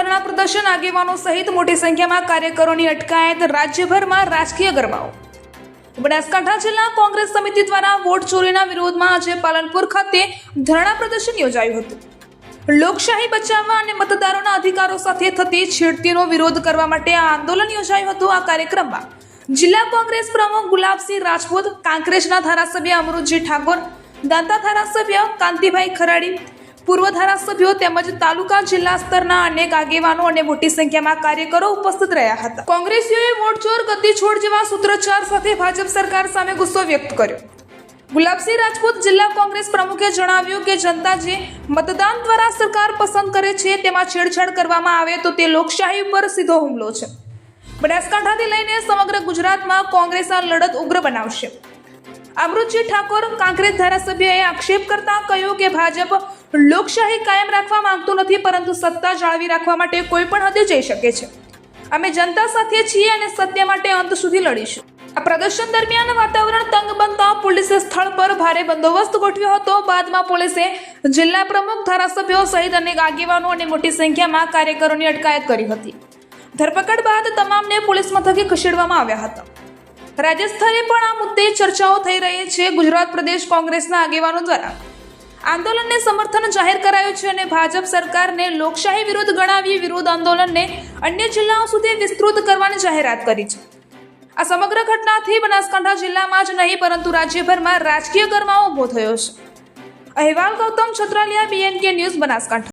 પ્રદર્શન આગેવાનો સહિત મોટી સંખ્યામાં કાર્યકરોની અટકાયત, રાજ્યભરમાં રાજકીય ગરબાઓ. બનાસકાંઠા જિલ્લા કોંગ્રેસ સમિતિ દ્વારા વોટ ચોરીના વિરોધમાં આજે પાલનપુર ખાતે ધરણા પ્રદર્શન યોજાયું હતું. લોકશાહી બચાવવા અને મતદારોના અધિકારો સાથે થતી છેડતીનો વિરોધ કરવા માટે આ આંદોલન યોજાયું હતું આ કાર્યક્રમમાં. જિલ્લા કોંગ્રેસ પ્રમુખ ગુલાબસિંહ રાજપૂત, કાંકરેજના ધારાસભ્ય અમૃતજી ઠાકોર, દાંતા ધારાસભ્ય કાંતિભાઈ ખરાડી પૂર્વ ધારાસભ્યો તેમજ તાલુકા જિલ્લા સ્તરના અનેક આગેવાનો અને મોટી સંખ્યામાં કાર્યકરો ઉપસ્થિત રહ્યા હતા. કોંગ્રેસીઓએ વોટચોર ગદ્દી છોડ જેવા સૂત્રોચ્ચાર સાથે ભાજપ સરકાર સામે ગુસ્સો વ્યક્ત કર્યો. ગુલાબસિંહ રાજપૂત જિલ્લા કોંગ્રેસ પ્રમુખે જણાવ્યું કે જનતા જે મતદાન દ્વારા સરકાર પસંદ કરે છે, તેમાં છેડછાડ કરવામાં આવે તો તે લોકશાહી ઉપર સીધો હુમલો છે. બનાસકાંઠાથી લઈને સમગ્ર ગુજરાતમાં કોંગ્રેસ આ લડત ઉગ્ર બનાવશે. અમૃતજી ઠાકોર, કાંકરેજ ધારાસભ્યએ આક્ષેપ કરતા કહ્યું કે ભાજપ લોકશાહી કાયમ રાખવા માંગતું નથી, પરંતુ સત્તા જાળવી રાખવા માટે કોઈ પણ હદે જઈ શકે છે. અમે જનતા સાથે છીએ અને સત્ય માટે અંત સુધી લડીશું. આ પ્રદર્શન દરમિયાન વાતાવરણ તંગ બનતા પોલીસે સ્થળ પર ભારે બંદોબસ્ત ગોઠવ્યો હતો. બાદમાં પોલીસે જિલ્લા પ્રમુખ, ધારાસભ્યો સહિત અનેક આગેવાનો અને મોટી સંખ્યામાં કાર્યકરોની અટકાયત કરી હતી. ધરપકડ બાદ તમામને પોલીસ મથકે ખસેડવામાં આવ્યા હતા. રાજ્ય સ્તરે પણ આ મુદ્દે ચર્ચાઓ થઈ રહી છે. ગુજરાત પ્રદેશ કોંગ્રેસના આગેવાનો દ્વારા આંદોલનને સમર્થન જાહેર કરાયું છે અને ભાજપ સરકારને લોકશાહી વિરુદ્ધ ગણાવી વિરોધ આંદોલનને અન્ય જિલ્લાઓ સુધી વિસ્તૃત કરવાની જાહેરાત કરી છે. આ સમગ્ર ઘટનાથી બનાસકાંઠા જિલ્લામાં જ નહીં, પરંતુ રાજ્યભરમાં રાજકીય ગરમાવો ઊભો થયો છે. અહેવાલ ગૌતમ છત્રાલિયા બીએનકે ન્યૂઝ બનાસકાંઠા.